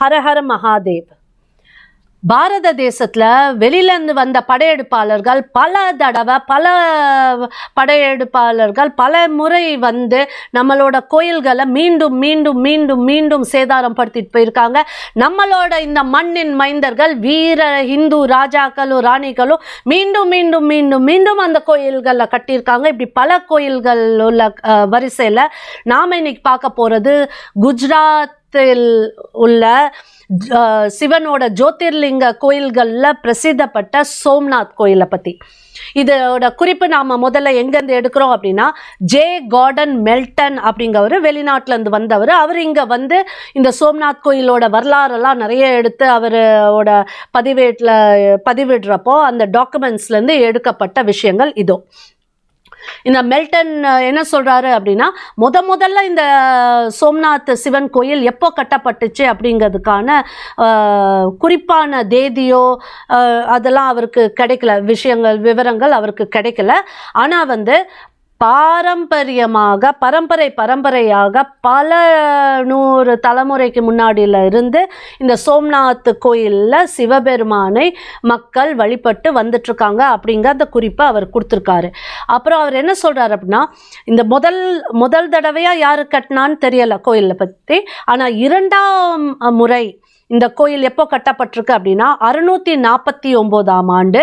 ஹரஹர மகாதேவ். பாரத தேசத்தில் வெளியிலேருந்து வந்த படையெடுப்பாளர்கள் பல தடவை பல படையெடுப்பாளர்கள் பல முறை வந்து நம்மளோட கோயில்களை மீண்டும் மீண்டும் மீண்டும் மீண்டும் சேதாரம் படுத்திட்டு போயிருக்காங்க. நம்மளோட இந்த மண்ணின் மைந்தர்கள் வீர இந்து ராஜாக்களும் ராணிகளும் மீண்டும் மீண்டும் மீண்டும் மீண்டும் அந்த கோயில்களை கட்டியிருக்காங்க. இப்படி பல கோயில்கள் உள்ள வரிசையில் நாம் இன்னைக்கு பார்க்க போகிறது குஜராத் குஜராத்தில் உள்ள சிவனோட ஜோதிர்லிங்க கோயில்களில் பிரசித்தப்பட்ட சோம்நாத் கோயிலை பற்றி இதோட குறிப்பு நாம் முதல்ல எங்கேருந்து எடுக்கிறோம் அப்படின்னா ஜே கார்டன் மெல்டன் அப்படிங்கிறவர் வெளிநாட்டிலேருந்து வந்தவர். அவர் இங்கே வந்து இந்த சோம்நாத் கோயிலோட வரலாறெல்லாம் நிறைய எடுத்து அவரோட பதிவேட்டில் பதிவிடுறப்போ அந்த டாக்குமெண்ட்ஸ்லேருந்து எடுக்கப்பட்ட விஷயங்கள் இதோ. இந்த மெல்டன் என்ன சொல்கிறாரு அப்படின்னா முத முதல்ல இந்த சோம்நாத் சிவன் கோயில் எப்போ கட்டப்பட்டுச்சு அப்படிங்கிறதுக்கான குறிப்பான தேதியோ அதெல்லாம் அவருக்கு கிடைக்கல. விஷயங்கள் விவரங்கள் அவருக்கு கிடைக்கல. ஆனால் வந்து பாரம்பரியமாக பரம்பரை பரம்பரையாக பல நூறு தலைமுறைக்கு முன்னாடியில் இருந்து இந்த சோம்நாத் கோயிலில் சிவபெருமானை மக்கள் வழிபட்டு வந்துட்டுருக்காங்க அப்படிங்கிற அந்த குறிப்பை அவர் கொடுத்துருக்காரு. அப்புறம் அவர் என்ன சொல்கிறார் அப்படின்னா இந்த முதல் முதல் தடவையாக யார் கட்டினான்னு தெரியலை கோயிலை பற்றி ஆனால் இரண்டாம் முறை இந்த கோயில் எப்போ கட்டப்பட்டிருக்கு அப்படின்னா அறுநூத்தி நாற்பத்தி ஒம்போதாம் ஆண்டு.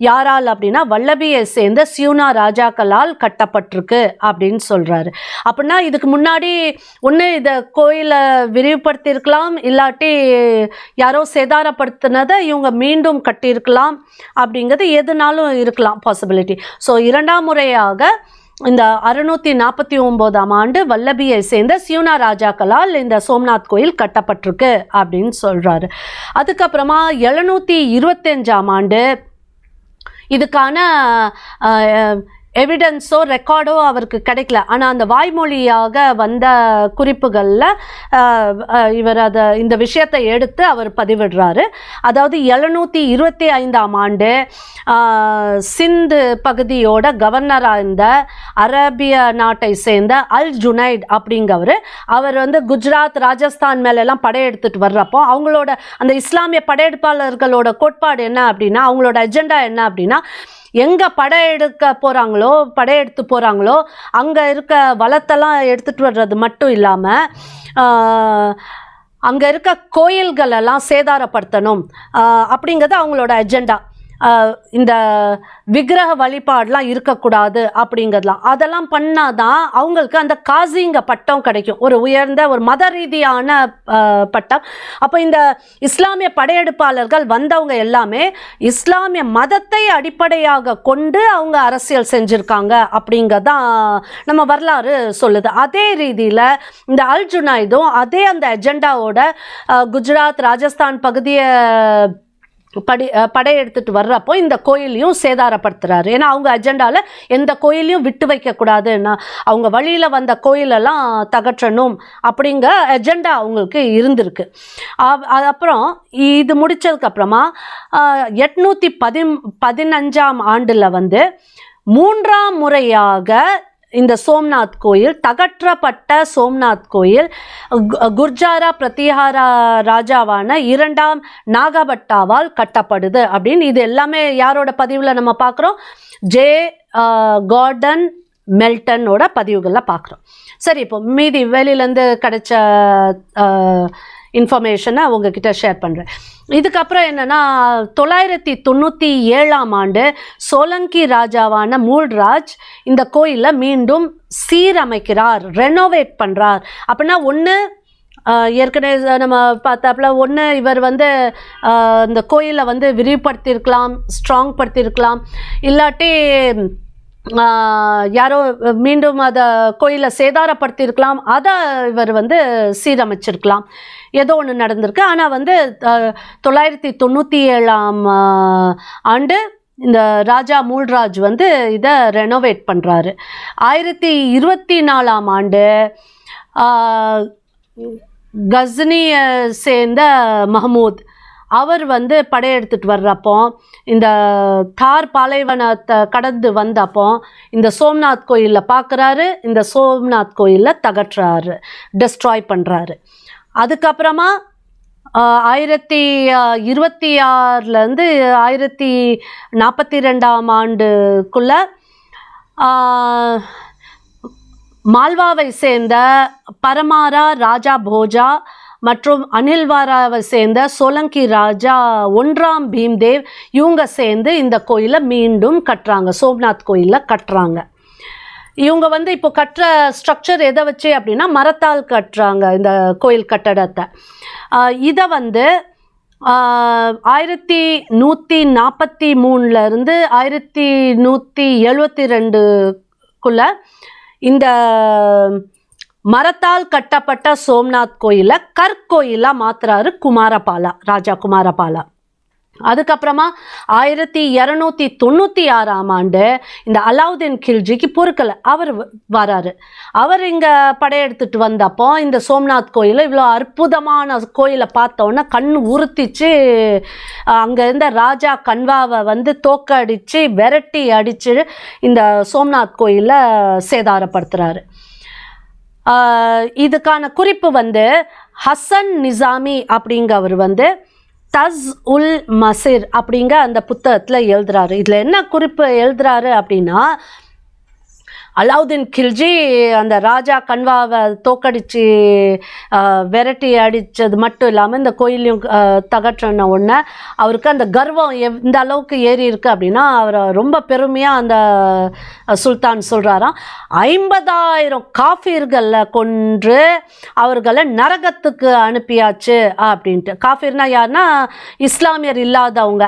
யாரால் அப்படின்னா வல்லபியை சேர்ந்த சியூனா ராஜாக்களால் கட்டப்பட்டிருக்கு அப்படின்னு சொல்கிறாரு அப்படின்னா இதுக்கு முன்னாடி ஒன்று இதை கோயிலை விரிவுபடுத்தியிருக்கலாம் இல்லாட்டி யாரோ சேதாரப்படுத்தினதை இவங்க மீண்டும் கட்டியிருக்கலாம் அப்படிங்கிறது எதுனாலும் இருக்கலாம் பாசிபிலிட்டி ஸோ இரண்டாம் முறையாக இந்த அறுநூத்தி நாற்பத்தி ஒம்போதாம் ஆண்டு வல்லபியை சேர்ந்த சியூனா ராஜாக்களால் இந்த சோம்நாத் கோயில் கட்டப்பட்டிருக்கு அப்படின்னு சொல்கிறாரு அதுக்கப்புறமா எழுநூற்றி இருபத்தஞ்சாம் ஆண்டு இதுக்கான எவிடன்ஸோ ரெக்கார்டோ அவருக்கு கிடைக்கல. ஆனால் அந்த வாய்மொழியாக வந்த குறிப்புகளில் இவர் அதை இந்த விஷயத்தை எடுத்து அவர் பதிவிடுறாரு. அதாவது எழுநூற்றி இருபத்தி ஐந்தாம் ஆண்டு சிந்து பகுதியோட கவர்னராக இருந்த அரேபிய நாட்டை சேர்ந்த அல் ஜுனைட் அப்படிங்கவர் அவர் வந்து குஜராத் ராஜஸ்தான் மேலெல்லாம் படையெடுத்துட்டு வர்றப்போ அவங்களோட அந்த இஸ்லாமிய படையெடுப்பாளர்களோட கோட்பாடு என்ன அப்படின்னா அவங்களோட அஜெண்டா என்ன அப்படின்னா எங்கே படையெடுக்க போகிறாங்களோ படையெடுத்து போகிறாங்களோ அங்கே இருக்க வளத்தெல்லாம் எடுத்துகிட்டு வர்றது மட்டும் இல்லாமல் அங்கே இருக்க கோயில்களெல்லாம் சேதாரப்படுத்தணும் அப்படிங்கிறது அவங்களோட அஜெண்டா. இந்த விக்கிரக வழிபாடெலாம் இருக்கக்கூடாது அப்படிங்கிறதுலாம். அதெல்லாம் பண்ணால் தான் அவங்களுக்கு அந்த காசிங்க பட்டம் கிடைக்கும். ஒரு உயர்ந்த ஒரு மத ரீதியான பட்டம். அப்போ இந்த இஸ்லாமிய படையெடுப்பாளர்கள் வந்தவங்க எல்லாமே இஸ்லாமிய மதத்தை அடிப்படையாக கொண்டு அவங்க அரசியல் செஞ்சுருக்காங்க அப்படிங்கிறதான் நம்ம வரலாறு சொல்லுது. அதே ரீதியில் இந்த அல் ஜுனைதும் அதே அந்த அஜெண்டாவோட குஜராத் ராஜஸ்தான் பகுதியை படி படையெடுத்துட்டு வர்றப்போ இந்த கோயிலையும் சேதாரப்படுத்துகிறாரு ஏன்னா அவங்க அஜெண்டாவில் எந்த கோயிலையும் விட்டு வைக்கக்கூடாதுன்னா அவங்க வழியில் வந்த கோயிலெல்லாம் தகற்றணும் அப்படிங்கிற அஜெண்டா அவங்களுக்கு இருந்திருக்கு. அது அப்புறம் இது முடிச்சதுக்கப்புறமா எட்நூற்றி பதி பதினஞ்சாம் ஆண்டில் வந்து மூன்றாம் முறையாக இந்த சோம்நாத் கோயில் தகற்றப்பட்ட சோம்நாத் கோயில் கு- குர்ஜாரா பிரதிஹாரா ராஜாவான இரண்டாம் நாகபட்டாவால் கட்டப்படுது அப்படின்னு இது எல்லாமே யாரோட பதிவில் நம்ம பார்க்குறோம் ஜே கார்டன் மெல்டனோட பதிவுகளில் பார்க்குறோம் சரி இப்போ மீதி வெளியிலேருந்து கிடைச்ச இன்ஃபர்மேஷனை உங்ககிட்ட ஷேர் பண்ணுறேன் இதுக்கப்புறம் என்னென்னா தொள்ளாயிரத்தி தொண்ணூற்றி ஏழாம் ஆண்டு சோலங்கி ராஜாவான மூல்ராஜ் இந்த கோயிலை மீண்டும் சீரமைக்கிறார் ரெனோவேட் பண்ணுறார் அப்படின்னா ஒன்று ஏற்கனவே நம்ம பார்த்தாப்புல ஒன்று இவர் வந்து இந்த கோயிலை வந்து விரிவுபடுத்தியிருக்கலாம் ஸ்ட்ராங் படுத்தியிருக்கலாம். இல்லாட்டி யாரோ மீண்டும் அதை கோயிலை சேதாரப்படுத்தியிருக்கலாம். அதை இவர் வந்து சீரமைச்சிருக்கலாம். ஏதோ ஒன்று நடந்திருக்கு. ஆனால் வந்து தொள்ளாயிரத்தி தொண்ணூற்றி ஏழாம் ஆண்டு இந்த ராஜா மூல்ராஜ் வந்து இதை ரெனோவேட் பண்ணுறாரு ஆயிரத்தி இருபத்தி நாலாம் ஆண்டு கஸ்னியை சேர்ந்த மஹமூத் அவர் வந்து படையெடுத்துட்டு வர்றப்போ இந்த தார் பாலைவனத்தை கடந்து வந்தப்போ இந்த சோம்நாத் கோயிலில் பார்க்குறாரு இந்த சோம்நாத் கோயிலில் தகற்றுறாரு டெஸ்ட்ராய் பண்ணுறாரு அதுக்கப்புறமா ஆயிரத்தி இருபத்தி ஆறுலேருந்து ஆயிரத்தி நாற்பத்தி ரெண்டாம் ஆண்டுக்குள்ளே மால்வாவை சேர்ந்த பரமாரா ராஜா போஜா மற்றும் அனில்வாராவை சேர்ந்த சோலங்கி ராஜா ஒன்றாம் பீம்தேவ் இவங்க சேர்ந்து இந்த கோயிலை மீண்டும் கட்டுறாங்க. சோம்நாத் கோயிலில் கட்டுறாங்க. இவங்க வந்து இப்போ கட்டுற ஸ்ட்ரக்சர் எதை வச்சு அப்படின்னா மரத்தால் கட்டுறாங்க இந்த கோயில் கட்டடத்தை. இதை வந்து ஆயிரத்தி நூற்றி நாற்பத்தி மூணுலேருந்து ஆயிரத்தி நூற்றி எழுபத்தி ரெண்டுக்குள்ளே இந்த மரத்தால் கட்டப்பட்ட சோம்நாத் கோயிலை கற்கோயிலாக மாத்துறாரு குமாரபாலா ராஜா குமாரபாலா. அதுக்கப்புறமா ஆயிரத்தி இரநூத்தி தொண்ணூற்றி ஆறாம் ஆண்டு இந்த அலாவுதீன் கில்ஜிக்கு பொறுக்கலை. அவர் வ- வராரு. அவர் இங்கே படையெடுத்துட்டு வந்தப்போ இந்த சோம்நாத் கோயிலை இவ்வளோ அற்புதமான கோயிலை பார்த்தோன்னே கண் உறுத்திச்சு அங்கே இருந்த ராஜா கன்வாவை வந்து தோக்கடிச்சு விரட்டி அடித்து இந்த சோம்நாத் கோயிலை சேதாரப்படுத்துகிறாரு இதுக்கான குறிப்பு வந்து ஹசன் நிசாமி அப்படிங்கிறவர் வந்து தஸ் உல் மசிர் அப்படிங்க அந்த புத்தகத்தில் எழுதுறாரு. இதில் என்ன குறிப்பு எழுதுறாரு அப்படின்னா அலாவுதீன் கில்ஜி அந்த ராஜா கன்வாவை தோக்கடிச்சு விரட்டி அடித்தது மட்டும் இல்லாமல் இந்த கோயிலையும் தகற்றின உடனே அவருக்கு அந்த கர்வம் எந்த அளவுக்கு ஏறி இருக்கு அப்படின்னா அவரை ரொம்ப பெருமையாக அந்த சுல்தான் சொல்கிறாராம் ஐம்பதாயிரம் காஃபீர்களை கொன்று அவர்களை நரகத்துக்கு அனுப்பியாச்சு அப்படின்ட்டு. காஃபீர்னா யாருன்னா இஸ்லாமியர் இல்லாதவங்க.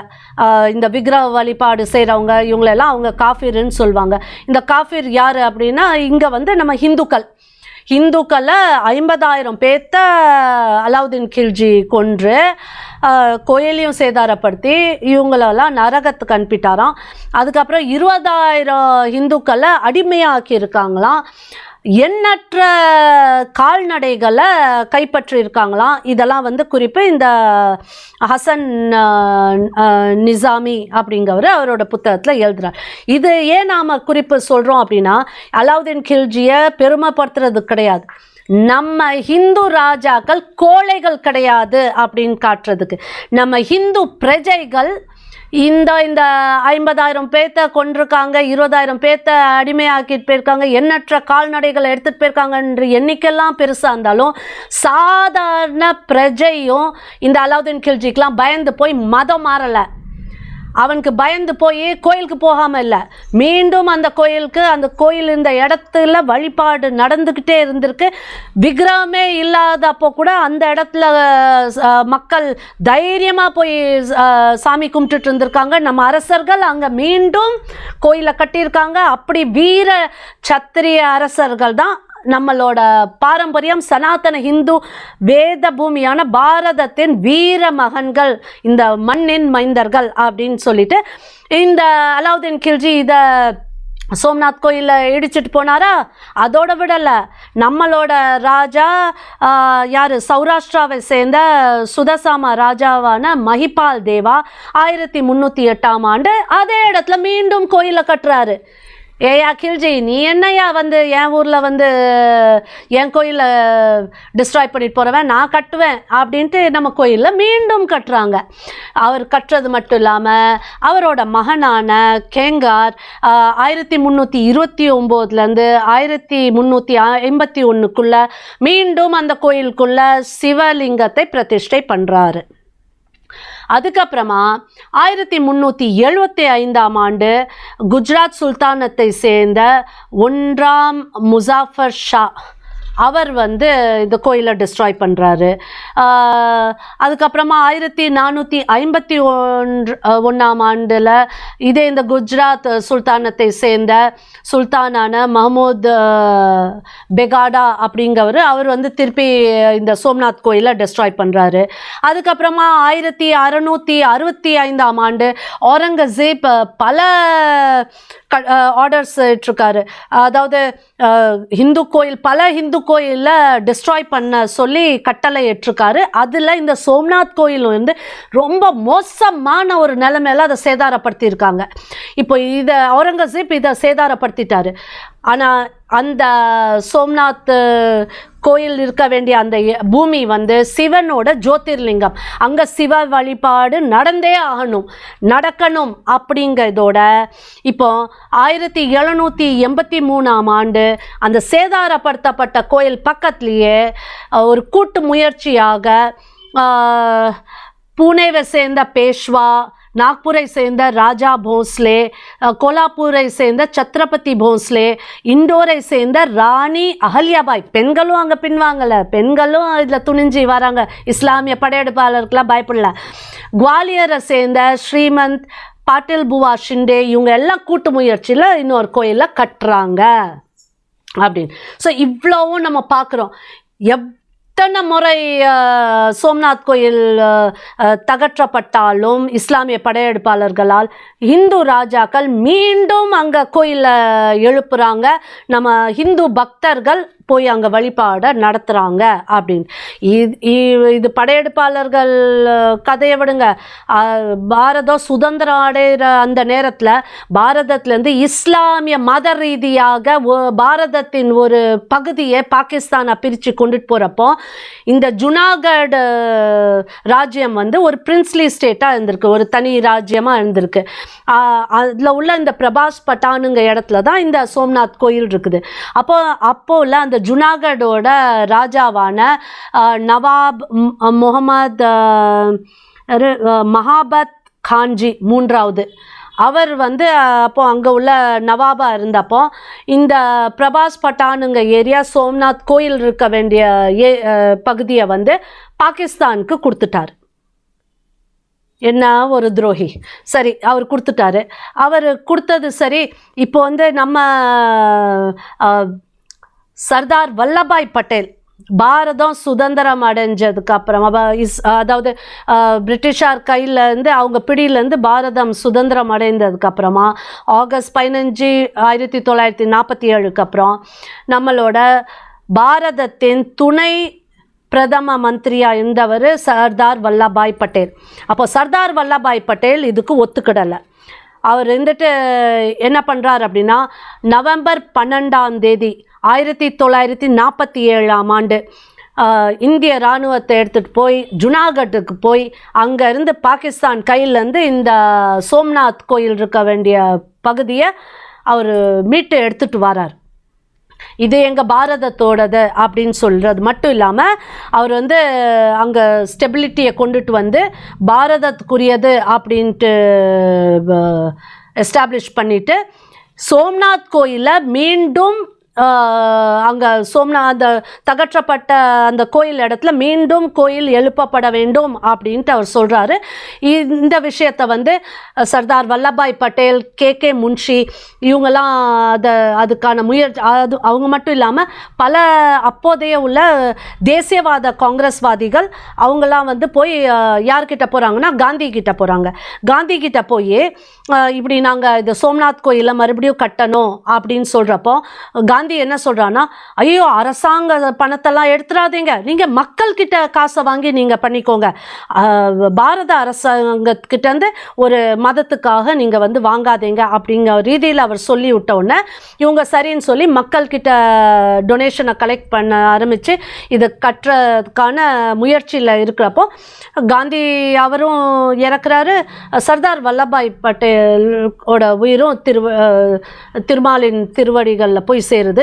இந்த விக்கிரக வழிபாடு செய்கிறவங்க இவங்களெல்லாம் அவங்க காஃபீருன்னு சொல்லுவாங்க இந்த காஃபீர் யார்? அப்படின்னா இங்கே வந்து நம்ம ஹிந்துக்கள். ஹிந்துக்களை ஐம்பதாயிரம் பேர்த்த அலாவுதீன் கில்ஜி கொன்று கோயிலையும் சேதாரப்படுத்தி இவங்களெல்லாம் நரகத்துக்கு அனுப்பிட்டாராம். அதுக்கப்புறம் இருபதாயிரம் ஹிந்துக்களை அடிமையாக்கி இருக்காங்களாம் எண்ணற்ற கால்நடைகளை கைப்பற்றியிருக்காங்களாம் இதெல்லாம் வந்து குறிப்பு இந்த ஹசன் நிசாமி அப்படிங்கிறவர் அவரோட புத்தகத்தில் எழுதுகிறார் இது ஏன் நாம் குறிப்பு சொல்கிறோம் அப்படின்னா அலாவுதீன் கில்ஜியை பெருமைப்படுத்துறது கிடையாது. நம்ம ஹிந்து ராஜாக்கள் கோழைகள் கிடையாது அப்படின்னு காட்டுறதுக்கு. நம்ம ஹிந்து பிரஜைகள் இந்த இந்த ஐம்பதாயிரம் பேர்த்த கொண்டிருக்காங்க இருபதாயிரம் பேர்த்த அடிமையாக்கிட்டு போயிருக்காங்க எண்ணற்ற கால்நடைகளை எடுத்துகிட்டு போயிருக்காங்கன்ற எண்ணிக்கைலாம் பெருசாக இருந்தாலும் சாதாரண பிரஜையும் இந்த அலாவுதீன் கில்ஜிக்கெலாம் பயந்து போய் மதம் மாறலை. அவனுக்கு பயந்து போய் கோயிலுக்கு போகாமல் இல்லை. மீண்டும் அந்த கோயிலுக்கு அந்த கோயில் இந்த இடத்துல வழிபாடு நடந்துக்கிட்டே இருந்திருக்கு. விக்கிரகமே இல்லாதப்போ கூட அந்த இடத்துல மக்கள் தைரியமாக போய் சாமி கும்பிட்டுட்டு இருந்திருக்காங்க. நம்ம அரசர்கள் அங்கே மீண்டும் கோயிலை கட்டியிருக்காங்க. அப்படி வீர சத்திரிய அரசர்கள் தான் நம்மளோட பாரம்பரியம் சனாதன ஹிந்து வேத பூமியான பாரதத்தின் வீர மகன்கள் இந்த மண்ணின் மைந்தர்கள் அப்படின்னு சொல்லிட்டு இந்த அலாவுதீன் கில்ஜி இதை சோம்நாத் கோயிலில் இடிச்சிட்டு போனாரா? அதோட விடலை. நம்மளோட ராஜா யார்? சௌராஷ்டிராவை சேர்ந்த சுதசாமா ராஜாவான மஹிபால் தேவா ஆயிரத்தி முந்நூற்றி எட்டாம் ஆண்டு அதே இடத்துல மீண்டும் கோயிலை கட்டுறாரு. ஏயா கில்ஜி நீ என்னையா வந்து என் ஊரில் வந்து என் கோயிலை டிஸ்ட்ராய் பண்ணிட்டு போகிறவன் நான் கட்டுவேன் அப்படின்ட்டு நம்ம கோயிலில் மீண்டும் கட்டுறாங்க. அவர் கட்டுறது மட்டும் இல்லாமல் அவரோட மகனான கேங்கார் ஆயிரத்தி முந்நூற்றி இருபத்தி ஒம்போதுலேருந்து ஆயிரத்தி முந்நூற்றி ஐம்பத்தி ஒன்றுக்குள்ளே மீண்டும் அந்த கோயிலுக்குள்ளே சிவலிங்கத்தை பிரதிஷ்டை பண்ணுறாரு அதுக்கப்புறமா ஆயிரத்தி முந்நூற்றி எழுபத்தி ஐந்தாம் ஆண்டு குஜராத் சுல்தானத்தை சேர்ந்த ஒன்றாம் முசாஃபர் ஷா. அவர் வந்து இந்த கோயிலை டிஸ்ட்ராய் பண்ணுறாரு அதுக்கப்புறமா ஆயிரத்தி நானூற்றி ஐம்பத்தி ஒன்று ஒன்றாம் ஆண்டில் இதே இந்த குஜராத் சுல்தானத்தை சேர்ந்த சுல்தானான மஹமூத் பெகாடா அப்படிங்கிறவர் அவர் வந்து திருப்பி இந்த சோம்நாத் கோயிலை டிஸ்ட்ராய் பண்ணுறாரு அதுக்கப்புறமா ஆயிரத்தி அறநூற்றி அறுபத்தி ஐந்தாம் ஆண்டு அவுரங்கசீப் பல க ஆர்டர்ஸ் இட்டிருக்காரு. அதாவது ஹிந்து இந்து கோயில் பல இந்து கோயிலில் டிஸ்ட்ராய் பண்ண சொல்லி கட்டளை இட்டிருக்காரு. அதில் இந்த சோம்நாத் கோயில் வந்து ரொம்ப மோசமான ஒரு நிலைமையில அதை சேதாரப்படுத்தியிருக்காங்க. இப்போ இதை அவுரங்கசீப் இதை சேதாரப்படுத்திட்டாரு. ஆனால் அந்த சோம்நாத் கோயில் இருக்க வேண்டிய அந்த பூமி வந்து சிவனோட ஜோதிர்லிங்கம். அங்கே சிவ வழிபாடு நடந்தே ஆகணும். நடக்கணும் அப்படிங்கிறதோட இப்போ ஆயிரத்தி எழுநூற்றி எண்பத்தி மூணாம் ஆண்டு அந்த சேதாரப்படுத்தப்பட்ட கோயில் பக்கத்துலேயே ஒரு கூட்டு முயற்சியாக பூனேவை சேர்ந்த பேஷ்வா நாக்பூரை சேர்ந்த ராஜா போஸ்லே கோலாப்பூரை சேர்ந்த சத்ரபதி போஸ்லே இண்டோரை சேர்ந்த ராணி அகல்யாபாய். பெண்களும் அங்கே பின்வாங்கல. பெண்களும் இதில் துணிஞ்சு வராங்க. இஸ்லாமிய படையெடுப்பாளருக்கெலாம் பயப்படல. குவாலியரை சேர்ந்த ஸ்ரீமந்த் பாட்டில் புவா ஷிண்டே இவங்க எல்லாம் கூட்டு முயற்சியில் இன்னொரு கோயிலில் கட்டுறாங்க. அப்படின்னு. ஸோ இவ்வளவும் நம்ம பார்க்குறோம் எத்தனை முறை சோம்நாத் கோயில் தகற்றப்பட்டாலும் இஸ்லாமிய படையெடுப்பாளர்களால் இந்து ராஜாக்கள் மீண்டும் அங்கே கோயிலை எழுப்புறாங்க. நம்ம ஹிந்து பக்தர்கள் போய் அங்கே வழிபாட நடத்துகிறாங்க அப்படின்னு. இது இ- இது படையெடுப்பாளர்கள் கதையை விடுங்க. பாரதம் சுதந்திரம் அடைகிற அந்த நேரத்தில் பாரதத்துலேருந்து இஸ்லாமிய மத ரீதியாக பாரதத்தின் ஒரு பகுதியை பாகிஸ்தானை பிரித்து கொண்டுட்டு போகிறப்போ இந்த ஜுனாகட் ராஜ்யம் வந்து ஒரு பிரின்ஸ்லி ஸ்டேட்டாக இருந்திருக்கு. ஒரு தனி ராஜ்யமாக இருந்திருக்கு. அதில் உள்ள இந்த பிரபாஸ் பட்டானுங்க இடத்துல தான் இந்த சோம்நாத் கோயில் இருக்குது. அப்போ அப்போ உள்ள அந்த ஜுனாகடோட ராஜாவான நவாப் முகமது மகாபத் கான்ஜி மூன்றாவது. அவர் வந்து அப்போ அங்கே உள்ள நவாபாக இருந்தப்போ இந்த பிரபாஸ் பட்டானுங்க ஏரியா சோம்நாத் கோயில் இருக்க வேண்டிய ஏ பகுதியை வந்து பாகிஸ்தானுக்கு கொடுத்துட்டார். என்ன ஒரு துரோகி. சரி அவர் கொடுத்துட்டாரு. அவர் கொடுத்தது சரி இப்போ வந்து நம்ம சர்தார் வல்லபாய் பட்டேல் பாரதம் சுதந்திரம் அடைஞ்சதுக்கு அப்புறமா இஸ் அதாவது பிரிட்டிஷார் கையிலேருந்து அவங்க பிடியிலேருந்து பாரதம் சுதந்திரம் அடைந்ததுக்கு அப்புறமா ஆகஸ்ட் பதினஞ்சு ஆயிரத்தி தொள்ளாயிரத்தி நாற்பத்தி ஏழுக்கு அப்புறம் நம்மளோட பாரதத்தின் துணை பிரதம மந்திரியாக இருந்தவர் சர்தார் வல்லபாய் பட்டேல். அப்போ சர்தார் வல்லபாய் பட்டேல் இதுக்கு ஒத்துக்கிடலை. அவர் இருந்துட்டு என்ன பண்ணுறார் அப்படின்னா நவம்பர் பன்னெண்டாம் தேதி ஆயிரத்தி தொள்ளாயிரத்தி நாற்பத்தி ஏழாம் ஆண்டு இந்திய இராணுவத்தை எடுத்துகிட்டு போய் ஜுனாகட்டுக்கு போய் அங்கேருந்து பாகிஸ்தான் கையிலேருந்து இந்த சோம்நாத் கோயில் இருக்க வேண்டிய பகுதியை அவர் மீட்டு எடுத்துகிட்டு வரார். இது எங்கள் பாரதத்தோடது அப்படின்னு சொல்கிறது மட்டும் இல்லாமல் அவர் வந்து அங்கே ஸ்டெபிலிட்டியை கொண்டுட்டு வந்து பாரதத்துக்குரியது அப்படின்ட்டு எஸ்டாப்ளிஷ் பண்ணிவிட்டு சோம்நாத் கோயிலை மீண்டும் அங்கே சோம்நாத் அந்த தகற்றப்பட்ட அந்த கோயில் இடத்துல மீண்டும் கோயில் எழுப்பப்பட வேண்டும் அப்படின்ட்டு அவர் சொல்கிறாரு இந்த விஷயத்தை வந்து சர்தார் வல்லபாய் பட்டேல் கே. கே. முன்ஷி இவங்கெல்லாம் அதை அதுக்கான முயற்சி அது அவங்க மட்டும் இல்லாமல் பல அப்போதைய உள்ள தேசியவாத காங்கிரஸ்வாதிகள் அவங்கெல்லாம் வந்து போய் யார்கிட்ட போகிறாங்கன்னா காந்தி கிட்ட போகிறாங்க காந்தி கிட்ட போய் இப்படி நாங்கள் இது சோம்நாத் கோயிலை மறுபடியும் கட்டணும் அப்படின்னு சொல்கிறப்போ காந்தி என்ன சொல்கிறான்னா ஐயோ அரசாங்க பணத்தெல்லாம் எடுத்துடாதீங்க. நீங்கள் மக்கள்கிட்ட காசை வாங்கி நீங்கள் பண்ணிக்கோங்க. பாரத அரசாங்கத்துக்கிட்டேருந்து ஒரு மதத்துக்காக நீங்கள் வந்து வாங்காதீங்க. அப்படிங்கிற ரீதியில் அவர் சொல்லி விட்ட உடனே இவங்க சரின்னு சொல்லி மக்கள்கிட்ட டொனேஷனை கலெக்ட் பண்ண ஆரம்பித்து இதை கட்டுறதுக்கான முயற்சியில் இருக்கிறப்போ காந்தி அவரும் இறக்குறாரு. சர்தார் வல்லபாய் பட்டேலோட உயிரும் திரு திருமாலின் திருவடிகளில் போய் சேருது.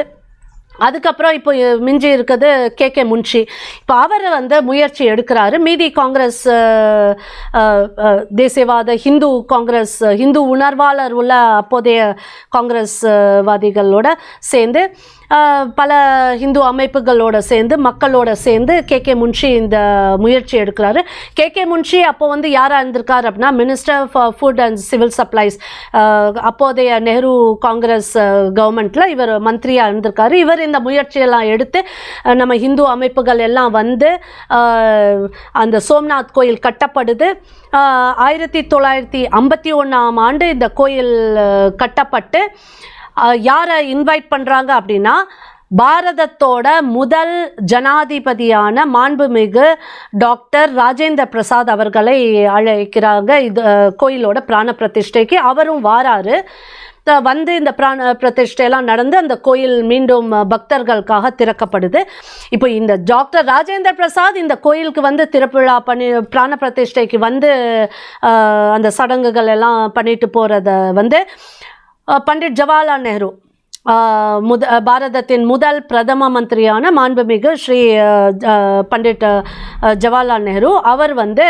அதுக்கப்புறம் இப்போ மிஞ்சி இருக்கிறது கே கே முன்ஷி. இப்போ அவர் வந்து முயற்சி எடுக்கிறாரு. மீதி காங்கிரஸ் தேசியவாத ஹிந்து காங்கிரஸ் ஹிந்து உணர்வாளர் உள்ள அப்போதைய காங்கிரஸ் வாதிகளோட சேர்ந்து பல ஹிந்து அமைப்புகளோட சேர்ந்து மக்களோட சேர்ந்து கே கே முன்ஷி இந்த முயற்சி எடுக்கிறாரு. கே கே முன்ஷி அப்போ வந்து யாராக இருந்திருக்கார் அப்படின்னா minister for food and civil supplies அப்போதைய நெஹ்ரு காங்கிரஸ் கவர்மெண்ட்டில் இவர் மந்திரியாக இருந்திருக்காரு. இவர் இந்த முயற்சியெல்லாம் எடுத்து நம்ம ஹிந்து அமைப்புகள் எல்லாம் வந்து அந்த சோம்நாத் கோயில் கட்டப்படுது. ஆயிரத்தி தொள்ளாயிரத்தி ஐம்பத்தி ஒன்றாம் ஆண்டு இந்த கோயில் கட்டப்பட்டு யாரை இன்வைட் பண்ணுறாங்க அப்படின்னா பாரதத்தோட முதல் ஜனாதிபதியான மாண்புமிகு டாக்டர் ராஜேந்திர பிரசாத் அவர்களை அழைக்கிறாங்க. இது கோயிலோட பிராண பிரதிஷ்டைக்கு. அவரும் வாராரு. த- வந்து இந்த பிராண பிரதிஷ்டையெல்லாம் நடந்து அந்த கோயில் மீண்டும் பக்தர்களுக்காக திறக்கப்படுது. இப்போ இந்த டாக்டர் ராஜேந்திர பிரசாத் இந்த கோயிலுக்கு வந்து திறப்புழா பண்ணி பிராண பிரதிஷ்டைக்கு வந்து அந்த சடங்குகள் எல்லாம் பண்ணிட்டு போகிறத வந்து பண்டிட் ஜவஹர்லால் நேரு. முத பாரதத்தின் முதல் பிரதம மந்திரியான மாண்புமிகு ஸ்ரீ பண்டிட் ஜவஹர்லால் நேரு. அவர் வந்து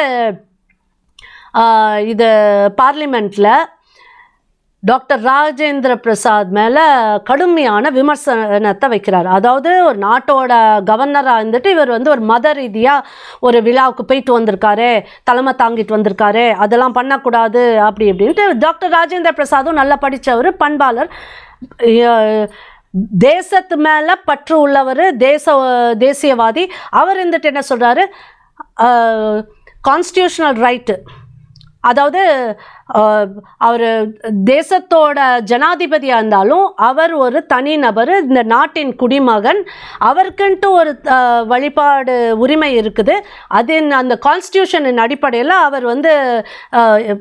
இது பார்லிமெண்ட்டில் டாக்டர் ராஜேந்திர பிரசாத் மேலே கடுமையான விமர்சனத்தை வைக்கிறார். அதாவது ஒரு நாட்டோட கவர்னராக இருந்துட்டு இவர் வந்து ஒரு மத ரீதியாக ஒரு விழாவுக்கு போயிட்டு வந்திருக்காரு தலைமை தாங்கிட்டு வந்திருக்காரு அதெல்லாம் பண்ணக்கூடாது அப்படி இப்படின்ட்டு டாக்டர் ராஜேந்திர பிரசாதும் நல்லா படித்தவர் பண்பாளர். தேசத்து மேலே பற்று உள்ளவர் தேச தேசியவாதி. அவர் இருந்துட்டு என்ன சொல்கிறாரு கான்ஸ்டியூஷனல் ரைட்டு அதாவது அவர் தேசத்தோட ஜனாதிபதியாக இருந்தாலும் அவர் ஒரு தனிநபர் இந்த நாட்டின் குடிமகன். அவருக்குன்ட்டு ஒரு வழிபாடு உரிமை இருக்குது. அது அந்த கான்ஸ்டியூஷனின் அடிப்படையில் அவர் வந்து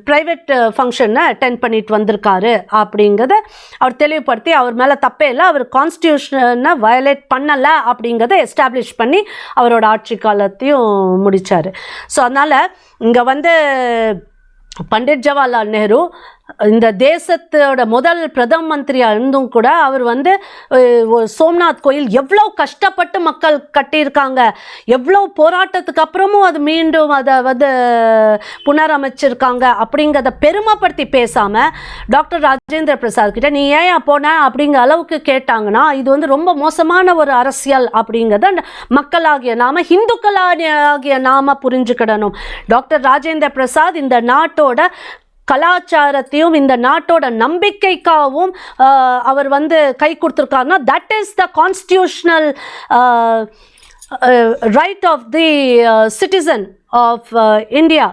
ப்ரைவேட் ஃபங்க்ஷனை அட்டென்ட் பண்ணிட்டு வந்திருக்காரு அப்படிங்கிறத அவர் தெளிவுபடுத்தி அவர் மேலே தப்பே இல்லை அவர் கான்ஸ்டியூஷனை வயலேட் பண்ணலை அப்படிங்கிறத எஸ்டாப்ளிஷ் பண்ணி அவரோட ஆட்சி காலத்தையும் முடித்தார் ஸோ அதனால் இங்கே வந்து பண்டிட் ஜவஹர்லால் நேரு இந்த தேசத்தோட முதல் பிரதம மந்திரியாக இருந்தும் கூட அவர் வந்து சோம்நாத் கோயில் எவ்வளோ கஷ்டப்பட்டு மக்கள் கட்டியிருக்காங்க. எவ்வளோ போராட்டத்துக்கு அப்புறமும் அது மீண்டும் அதை வந்து புனரமைச்சிருக்காங்க அப்படிங்கிறத பெருமைப்படுத்தி பேசாமல் டாக்டர் ராஜேந்திர பிரசாத் கிட்ட நீ ஏன் போன? அப்படிங்கிற அளவுக்கு கேட்டாங்கன்னா இது வந்து ரொம்ப மோசமான ஒரு அரசியல் அப்படிங்கிறத மக்களாகிய நாம இந்துக்களாகிய நாம புரிஞ்சுக்கிடணும். டாக்டர் ராஜேந்திர பிரசாத் இந்த நாட்டோட கலாச்சாரத்தையும் இந்த நாட்டோட நம்பிக்கைக்காகவும் அவர் வந்து கை கொடுத்துருக்காருன்னா that is the constitutional right of the citizen of India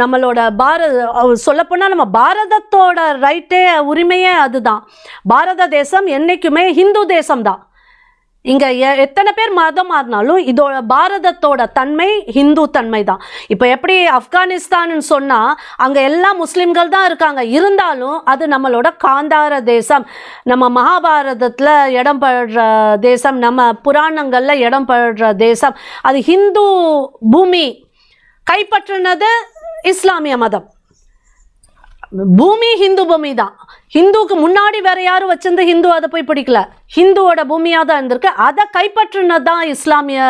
நம்மளோட பாரத சொல்லப்போனால் நம்ம பாரதத்தோட ரைட்டே உரிமையே அதுதான். பாரத தேசம் என்றைக்குமே ஹிந்து தேசம்தான். இங்கே எத்தனை பேர் மதம் மாறினாலும் இதோட பாரதத்தோட தன்மை ஹிந்து தன்மை தான் இப்போ எப்படி ஆப்கானிஸ்தான்னு சொன்னால் அங்கே எல்லாம் முஸ்லீம்கள் தான் இருக்காங்க. இருந்தாலும் அது நம்மளோட காந்தார தேசம். நம்ம மகாபாரதத்தில் இடம் படுற தேசம் நம்ம புராணங்களில் இடம் படுற தேசம். அது ஹிந்து பூமி கைப்பற்றினது இஸ்லாமிய மதம். பூமி ஹிந்து பூமி தான் ஹிந்துவுக்கு முன்னாடி வேற யாரும் வச்சிருந்து ஹிந்து அதை போய் பிடிக்கல. ஹிந்துவோட பூமியாக தான் இருந்திருக்கு. அதை கைப்பற்றினது தான் இஸ்லாமிய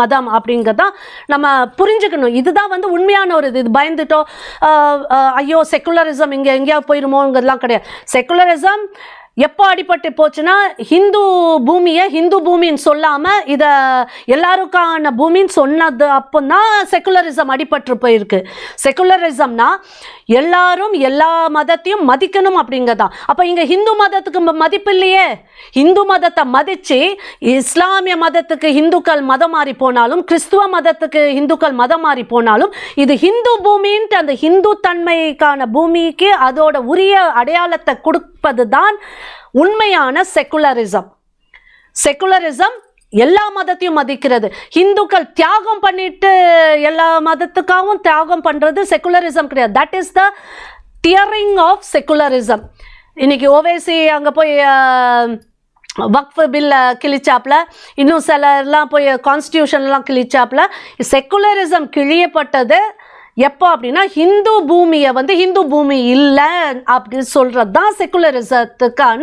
மதம் அப்படிங்கிறதான் நம்ம புரிஞ்சுக்கணும். இதுதான் வந்து உண்மையான ஒரு இது. இது பயந்துட்டோ ஐயோ செக்குலரிசம் இங்கே எங்கேயாவது போயிருமோங்கிறதுலாம் கிடையாது. செக்குலரிசம் எப்போ அடிபட்டு போச்சுன்னா ஹிந்து பூமியை ஹிந்து பூமின்னு சொல்லாமல் இதை எல்லாருக்கான பூமின்னு சொன்னது அப்போ தான் செக்குலரிசம் அடிபட்டு போயிருக்கு. செக்குலரிசம்னா எல்லாரும் எல்லா மதத்தையும் மதிக்கணும் அப்படிங்கிறதான் அப்போ இங்கே ஹிந்து மதத்துக்கு மதிப்பு இல்லையே. ஹிந்து மதத்தை மதித்து இஸ்லாமிய மதத்துக்கு இந்துக்கள் மதம் மாறி போனாலும் கிறிஸ்துவ மதத்துக்கு இந்துக்கள் மதம் மாறி போனாலும் இது ஹிந்து பூமின்ட்டு அந்த ஹிந்து தன்மைக்கான பூமிக்கு அதோட உரிய அடையாளத்தை கொடுப்பது தான் உண்மையான செக்குலரிசம் செக்குலரிசம் எல்லா மதத்தையும் மதிக்கிறது. ஹிந்துக்கள் தியாகம் பண்ணிட்டு எல்லா மதத்துக்காகவும் தியாகம் பண்ணுறது செகுலரிசம் கிடையாது. That is the tearing of secularism இன்னைக்கு ஓவேசி அங்கே போய் அஹ், வக்ஃப் பில்ல இன்னும் சிலர்லாம் போய் கான்ஸ்டியூஷன்லாம் கிழிச்சாப்புல செகுலரிசம் கிழியப்பட்டது எப்போ அப்படின்னா ஹிந்து பூமியை வந்து ஹிந்து பூமி இல்லை அப்படின்னு சொல்கிறது தான் செகுலரிசத்துக்கான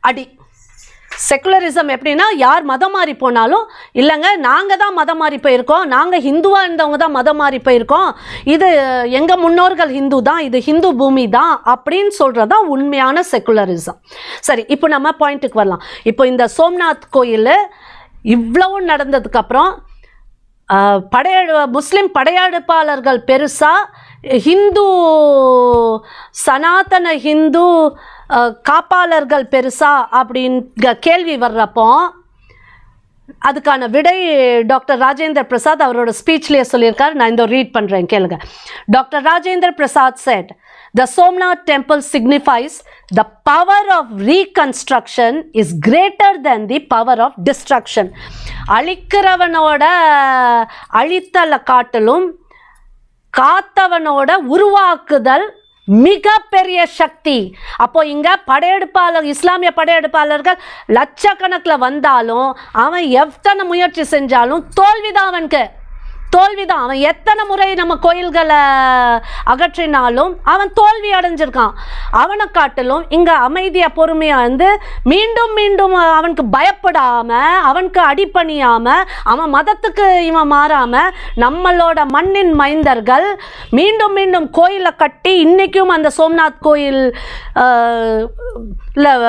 அடி. செக்குலரிசம் எப்படின்னா யார் மதம் மாறி போனாலும் இல்லைங்க நாங்கள் தான் மதம் மாறி போயிருக்கோம் நாங்கள் ஹிந்துவாக இருந்தவங்க தான் மதம் மாறி போயிருக்கோம் இது எங்கள் முன்னோர்கள் ஹிந்து தான் இது ஹிந்து பூமி தான் அப்படின்னு சொல்கிறது தான் உண்மையான செக்குலரிசம் சரி இப்போ நம்ம பாயிண்ட்டுக்கு வரலாம். இப்போ இந்த சோம்நாத் கோயில் இவ்வளவு நடந்ததுக்கப்புறம் படையெடு முஸ்லீம் படையெடுப்பாளர்கள் பெருசாக ஹிந்து சனாதன ஹிந்து காப்பாளர்கள் பெருசா அப்படிங்கிற கேள்வி வர்றப்போ அதுக்கான விடை டாக்டர் ராஜேந்திர பிரசாத் அவரோட ஸ்பீச்லேயே சொல்லியிருக்காரு. நான் இந்த ரீட் பண்ணுறேன் கேளுங்க. Doctor Rajendra Prasad said the Somnath temple signifies the power of reconstruction is greater than the power of destruction அழிக்கிறவனோட அழித்தலை காட்டிலும் காத்தவனோட உருவாக்குதல் மிகப்பெரிய சக்தி. அப்போ இங்க படையெடுப்பாளர் இஸ்லாமிய படையெடுப்பாளர்கள் லட்சக்கணக்கில் வந்தாலும் அவன் எத்தனை முயற்சி செஞ்சாலும் தோல்விதான் அவனுக்கு. தோல்விதான். அவன் எத்தனை முறை நம்ம கோயில்களை அகற்றினாலும் அவன் தோல்வி அடைஞ்சிருக்கான். அவனை காட்டிலும் இங்க அமைதியா பொறுமையா இருந்து மீண்டும் மீண்டும் அவனுக்கு பயப்படாம அவனுக்கு அடிபணியாம அவன் மதத்துக்கு இவன் மாறாம நம்மளோட மண்ணின் மைந்தர்கள் மீண்டும் மீண்டும் கோயிலை கட்டி இன்னைக்கும் அந்த சோம்நாத் கோயில்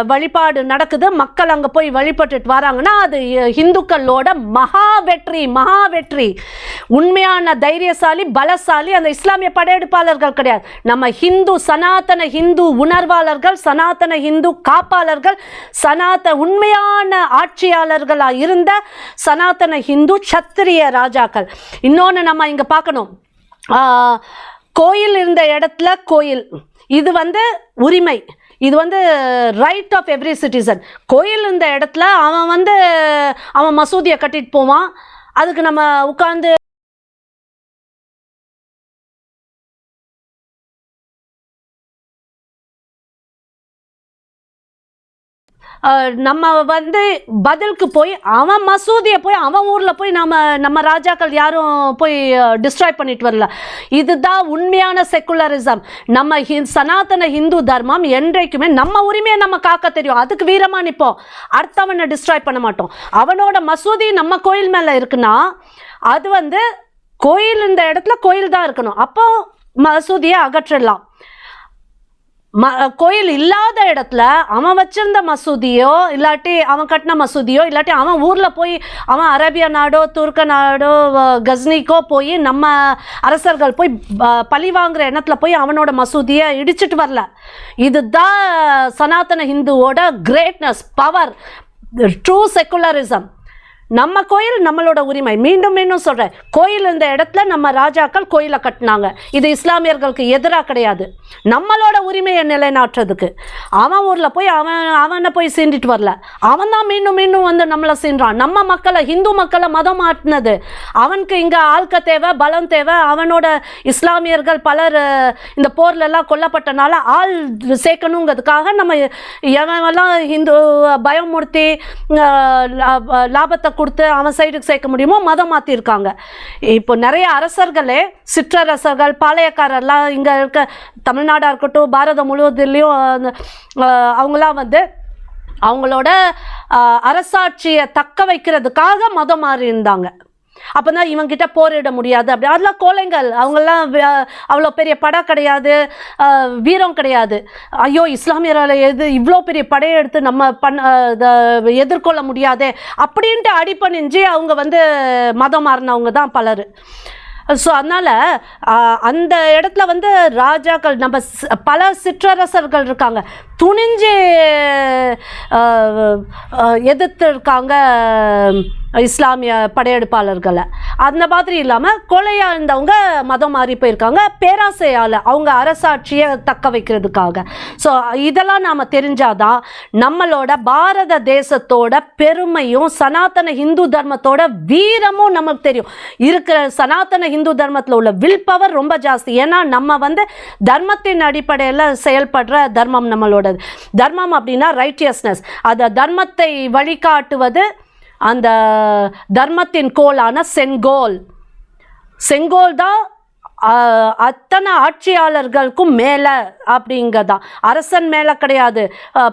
வழிபாடு நடக்குது. மக்கள் அங்கே போய் வழிபட்டுட்டு வராங்கன்னா அது இந்துக்களோட மகா வெற்றி மகா வெற்றி. உண்மையான தைரியசாலி பலசாலி அந்த இஸ்லாமிய படையெடுப்பாளர்கள் கிடையாது. நம்ம ஹிந்து சனாதன ஹிந்து உணர்வாளர்கள் சனாதன ஹிந்து காப்பாளர்கள் சனாத உண்மையான ஆட்சியாளர்களாக இருந்த சனாதன ஹிந்து சத்திரிய ராஜாக்கள். இன்னொன்று நம்ம இங்கே பார்க்கணும். கோயில் இருந்த இடத்துல கோயில். இது வந்து உரிமை. இது வந்து ரைட் ஆஃப் எவ்ரி சிட்டிசன் கோயில் இருந்த இடத்துல அவன் வந்து அவன் மசூதியை கட்டிட்டு போவான். அதுக்கு நம்ம உட்காந்து நம்ம வந்து பதிலுக்கு போய் அவன் மசூதியை போய் அவன் ஊரில் போய் நம்ம நம்ம ராஜாக்கள் யாரும் போய் டிஸ்ட்ராய் பண்ணிட்டு வரல. இதுதான் உண்மையான செக்குலரிசம் நம்ம ஹி- சனாதன ஹிந்து தர்மம் என்றைக்குமே நம்ம உரிமையை நம்ம காக்க தெரியும். அதுக்கு வீரமாக நிற்போம். அடுத்தவனை டிஸ்ட்ராய் பண்ண மாட்டோம். அவனோட மசூதி நம்ம கோயில் மேலே இருக்குன்னா அது வந்து கோயில் இந்த இடத்துல கோயில் தான் இருக்கணும். அப்போ மசூதியை அகற்றிடலாம் ம கோயில் இல்லாத இடத்துல அவன் வச்சிருந்த மசூதியோ இல்லாட்டி அவன் கட்டின மசூதியோ இல்லாட்டி அவன் ஊரில் போய் அவன் அரேபியா நாடோ துர்க்க நாடோ கஸ்னிக்கோ போய் நம்ம அரசர்கள் போய் ப- பழி வாங்குற எண்ணத்தில் போய் அவனோட மசூதியை இடிச்சிட்டு வரல. இதுதான் சனாதன ஹிந்துவோட கிரேட்னஸ் பவர் ட்ரூ செக்குலரிசம் நம்ம கோயில் நம்மளோட உரிமை. மீண்டும் மீண்டும் சொல்கிறேன் கோயில் இந்த இடத்துல நம்ம ராஜாக்கள் கோயிலை கட்டினாங்க. இது இஸ்லாமியர்களுக்கு எதிராக கிடையாது. நம்மளோட உரிமையை நிலைநாட்டுறதுக்கு. அவன் ஊரில் போய் அவன் அவனை போய் சீண்டிட்டு வரல. அவன் தான் மீண்டும் மீண்டும் வந்து நம்மளை சீன்றான். நம்ம மக்களை ஹிந்து மக்களை மதம் மாட்டினது அவனுக்கு இங்கே ஆழ்க்க தேவை பலம் தேவை. அவனோட இஸ்லாமியர்கள் பலர் இந்த போர்லெல்லாம் கொல்லப்பட்டனால ஆள் சேர்க்கணுங்கிறதுக்காக நம்ம எவனெல்லாம் ஹிந்து பயமுறுத்தி லாபத்தை கொடுத்து அவன் சைடுக்கு சேர்க்க முடியுமோ மதம் மாற்றிருக்காங்க இப்போ நிறைய அரசர்களே சிற்றரசர்கள் பாளையக்காரர்லாம் இங்கே இருக்க தமிழ்நாடாக இருக்கட்டும் பாரதம் முழுவதிலையும் அந்த, அவங்களாம் வந்து அவங்களோட அரசாட்சியை தக்க வைக்கிறதுக்காக மதம் மாறி இருந்தாங்க அப்போ தான் இவங்கிட்ட போரிட முடியாது. அப்படி அதெல்லாம் கோலைங்கள். அவங்கெல்லாம் அவ்வளோ பெரிய படை கிடையாது. வீரம் கிடையாது. ஐயோ இஸ்லாமியரால் எது இவ்வளோ பெரிய படையை எடுத்து நம்ம பண்ண எதிர்கொள்ள முடியாதே அப்படின்ட்டு அடிப்பணிஞ்சு அவங்க வந்து மதம் மாறினவங்க தான் பலர். ஸோ அதனால் அந்த இடத்துல வந்து ராஜாக்கள் நம்ம பல சிற்றரசர்கள் இருக்காங்க. துணிஞ்சு எதிர்த்து இருக்காங்க இஸ்லாமிய படையெடுப்பாளர்களை. அந்த மாதிரி இல்லாமல் கொலையாக இருந்தவங்க மதம் மாறி போயிருக்காங்க. பேராசையால் அவங்க அரசாட்சியை தக்க வைக்கிறதுக்காக. ஸோ இதெல்லாம் நாம் தெரிஞ்சாதான் நம்மளோட பாரத தேசத்தோட பெருமையும் சனாதன ஹிந்து தர்மத்தோட வீரமும் நமக்கு தெரியும். இருக்கிற சனாதன ஹிந்து தர்மத்தில் உள்ள வில் பவர் ரொம்ப ஜாஸ்தி. ஏன்னா நம்ம வந்து தர்மத்தின் அடிப்படையில் செயல்படுற தர்மம் நம்மளோடது. தர்மம் அப்படின்னா ரைட்டியஸ்னஸ் அதை தர்மத்தை வழிகாட்டுவது அந்த தர்மத்தின் கோலான செங்கோல். செங்கோல் தான் அத்தனை ஆட்சியாளர்களுக்கும் மேலே அப்படிங்கதான் அரசன் மேலே கிடையாது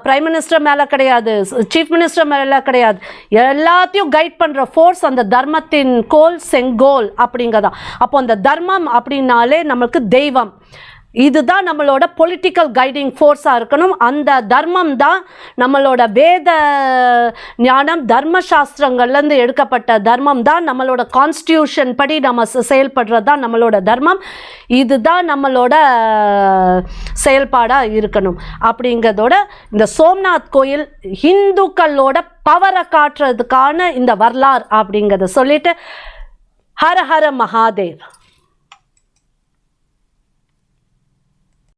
பிரைம் மினிஸ்டர் மேலே கிடையாது சீஃப் மினிஸ்டர் மேலே கிடையாது. எல்லாத்தையும் கைட் பண்ணுற ஃபோர்ஸ் அந்த தர்மத்தின் கோல் செங்கோல் அப்படிங்கதான் அப்போ அந்த தர்மம் அப்படின்னாலே நம்மளுக்கு தெய்வம். இதுதான் நம்மளோட பொலிட்டிக்கல் கைடிங் ஃபோர்ஸாக இருக்கணும். அந்த தர்மம் தான் நம்மளோட வேத ஞானம் தர்ம சாஸ்திரங்கள்லேருந்து எடுக்கப்பட்ட தர்மம் தான் நம்மளோட கான்ஸ்டியூஷன் படி நம்ம செயல்படுறது தான் நம்மளோட தர்மம். இதுதான் நம்மளோட செயல்பாடாக இருக்கணும். அப்படிங்கிறதோட இந்த சோம்நாத் கோயில் இந்துக்களோட பவரை காட்டுறதுக்கான இந்த வரலாறு அப்படிங்கிறத சொல்லிட்டு ஹர ஹர மகாதேவ்.